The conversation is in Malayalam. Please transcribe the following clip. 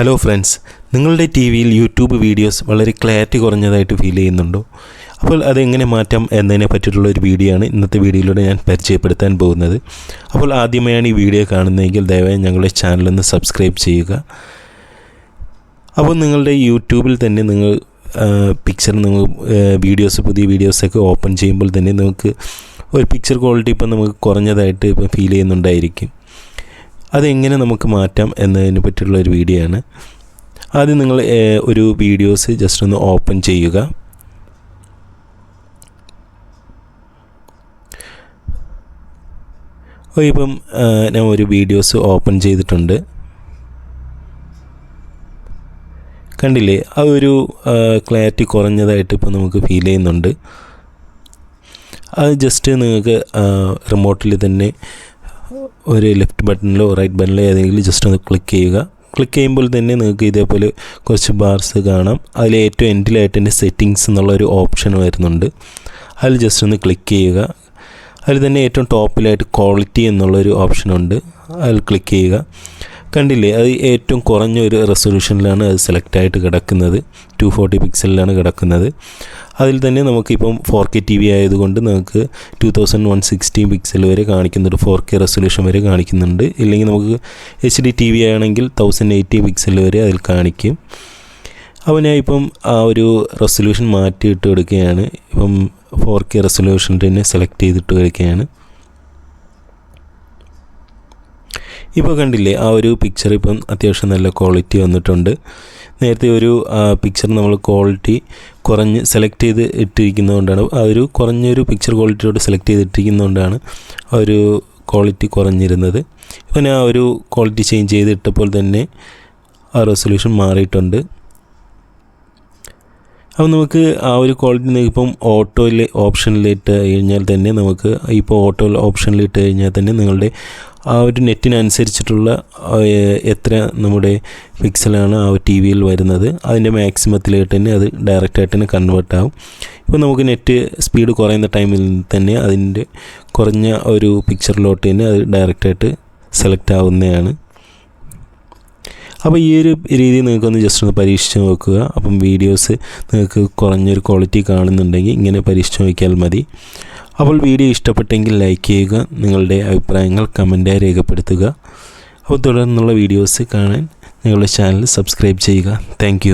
ഹലോ ഫ്രണ്ട്സ് നിങ്ങളുടെ ടി വിയിൽ യൂട്യൂബ് വീഡിയോസ് വളരെ ക്ലാരിറ്റി കുറഞ്ഞതായിട്ട് ഫീൽ ചെയ്യുന്നുണ്ടോ. അപ്പോൾ അതെങ്ങനെ മാറ്റാം എന്നതിനെ പറ്റിയിട്ടുള്ള ഒരു വീഡിയോ ആണ് ഇന്നത്തെ വീഡിയോയിലൂടെ ഞാൻ പരിചയപ്പെടുത്താൻ പോകുന്നത്. അപ്പോൾ ആദ്യമായാണ് ഈ വീഡിയോ കാണുന്നതെങ്കിൽ ദയവായി ഞങ്ങളുടെ ചാനലൊന്ന് സബ്സ്ക്രൈബ് ചെയ്യുക. അപ്പോൾ നിങ്ങളുടെ യൂട്യൂബിൽ തന്നെ നിങ്ങൾ പിക്ചർ നിങ്ങൾ വീഡിയോസ് പുതിയ വീഡിയോസൊക്കെ ഓപ്പൺ ചെയ്യുമ്പോൾ തന്നെ നിങ്ങൾക്ക് ഒരു പിക്ചർ ക്വാളിറ്റി ഇപ്പം നമുക്ക് കുറഞ്ഞതായിട്ട് ഇപ്പം ഫീൽ ചെയ്യുന്നുണ്ടായിരിക്കും. അതെങ്ങനെ നമുക്ക് മാറ്റാം എന്നതിനെ പറ്റിയുള്ള ഒരു വീഡിയോ ആണ്. ആദ്യം നിങ്ങൾ ഒരു വീഡിയോസ് ജസ്റ്റ് ഒന്ന് ഓപ്പൺ ചെയ്യുക. ഇപ്പം ഞാൻ ഒരു വീഡിയോസ് ഓപ്പൺ ചെയ്തിട്ടുണ്ട്. കണ്ടില്ലേ? ആ ഒരു ക്ലാരിറ്റി കുറഞ്ഞതായിട്ട് ഇപ്പോൾ നമുക്ക് ഫീൽ ചെയ്യുന്നുണ്ട്. അത് ജസ്റ്റ് നിങ്ങൾക്ക് റിമോട്ടിൽ തന്നെ ഒരു ലെഫ്റ്റ് ബട്ടണിലോ റൈറ്റ് ബട്ടണിലോ ഏതെങ്കിലും ജസ്റ്റ് ഒന്ന് ക്ലിക്ക് ചെയ്യുക. ക്ലിക്ക് ചെയ്യുമ്പോൾ തന്നെ നിങ്ങൾക്ക് ഇതേപോലെ കുറച്ച് ബാർസ് കാണാം. അതിൽ ഏറ്റവും എൻഡിലായിട്ട് എന്റെ സെറ്റിങ്സ് എന്നുള്ള ഒരു ഓപ്ഷൻ വരുന്നുണ്ട്. അതിൽ ജസ്റ്റ് ഒന്ന് ക്ലിക്ക് ചെയ്യുക. അതിൽ തന്നെ ഏറ്റവും ടോപ്പിലായിട്ട് ക്വാളിറ്റി എന്നുള്ളൊരു ഓപ്ഷനുണ്ട് അതിൽ ക്ലിക്ക് ചെയ്യുക. കണ്ടില്ലേ അത് ഏറ്റവും കുറഞ്ഞ ഒരു റെസൊല്യൂഷനിലാണ് അത് സെലക്ട് ആയിട്ട് കിടക്കുന്നത്. ടു ഫോർട്ടി പിക്സലിലാണ് കിടക്കുന്നത്. അതിൽ തന്നെ നമുക്കിപ്പം ഫോർ കെ ടി വി ആയതുകൊണ്ട് നമുക്ക് two thousand one sixty pixel വരെ കാണിക്കുന്നുണ്ട് ഫോർ കെ റെസൊല്യൂഷൻ വരെ കാണിക്കുന്നുണ്ട്. ഇല്ലെങ്കിൽ നമുക്ക് എച്ച് ഡി ടി വി ആണെങ്കിൽ തൗസൻഡ് എയ്റ്റി പിക്സൽ വരെ അതിൽ കാണിക്കും. അപ്പോൾ ഞാൻ ഇപ്പം ആ ഒരു റെസൊല്യൂഷൻ മാറ്റിയിട്ട് എടുക്കുകയാണ്. ഇപ്പം ഫോർ കെ റെസൊല്യൂഷൻ തന്നെ സെലക്ട് ചെയ്തിട്ട് എടുക്കുകയാണ്. ഇപ്പോൾ കണ്ടില്ലേ ആ ഒരു പിക്ചർ ഇപ്പം അത്യാവശ്യം നല്ല ക്വാളിറ്റി വന്നിട്ടുണ്ട്. നേരത്തെ ഒരു പിക്ചർ നമ്മൾ ക്വാളിറ്റി കുറഞ്ഞ് സെലക്ട് ചെയ്ത് ഇട്ടിരിക്കുന്നതുകൊണ്ടാണ് ആ ഒരു കുറഞ്ഞൊരു പിക്ചർ ക്വാളിറ്റിയോട് സെലക്ട് ചെയ്തിട്ടിരിക്കുന്നതുകൊണ്ടാണ് ആ ഒരു ക്വാളിറ്റി കുറഞ്ഞിരുന്നത്. ഇപ്പം ഞാൻ ആ ഒരു ക്വാളിറ്റി ചേഞ്ച് ചെയ്ത് ഇട്ടപ്പോൾ തന്നെ ആ റെസൊല്യൂഷൻ മാറിയിട്ടുണ്ട്. അപ്പോൾ നമുക്ക് ആ ഒരു ക്വാളിറ്റി ഇപ്പം ഓട്ടോയിൽ ഓപ്ഷനിലിട്ട് കഴിഞ്ഞാൽ തന്നെ നമുക്ക് ഇപ്പോൾ ഓട്ടോ ഓപ്ഷനിലിട്ട് കഴിഞ്ഞാൽ തന്നെ നിങ്ങളുടെ ആ ഒരു നെറ്റിനനുസരിച്ചിട്ടുള്ള എത്ര നമ്മുടെ പിക്സലാണ് ആ ടി വിയിൽ വരുന്നത്. അതിന്റെ മാക്സിമത്തിലായിട്ട് തന്നെ അത് ഡയറക്റ്റായിട്ട് തന്നെ കൺവേർട്ട് ആവും. ഇപ്പോൾ നമുക്ക് നെറ്റ് സ്പീഡ് കുറയുന്ന ടൈമിൽ തന്നെ അതിന്റെ കുറഞ്ഞ ഒരു പിക്ചറിലോട്ട് തന്നെ അത് ഡയറക്റ്റായിട്ട് സെലക്ട് ആവുന്നതാണ്. അപ്പോൾ ഈ ഒരു രീതി നിങ്ങൾക്കൊന്ന് ജസ്റ്റ് ഒന്ന് പരീക്ഷിച്ച് നോക്കുക. അപ്പം വീഡിയോസ് നിങ്ങൾക്ക് കുറഞ്ഞൊരു ക്വാളിറ്റി കാണുന്നുണ്ടെങ്കിൽ ഇങ്ങനെ പരീക്ഷിച്ച് നോക്കിയാൽ മതി. അപ്പോൾ വീഡിയോ ഇഷ്ടപ്പെട്ടെങ്കിൽ ലൈക്ക് ചെയ്യുക നിങ്ങളുടെ അഭിപ്രായങ്ങൾ കമന്റായി രേഖപ്പെടുത്തുക. അപ്പോൾ തുടർന്നുള്ള വീഡിയോസ് കാണാൻ നിങ്ങളുടെ ചാനൽ സബ്സ്ക്രൈബ് ചെയ്യുക. താങ്ക്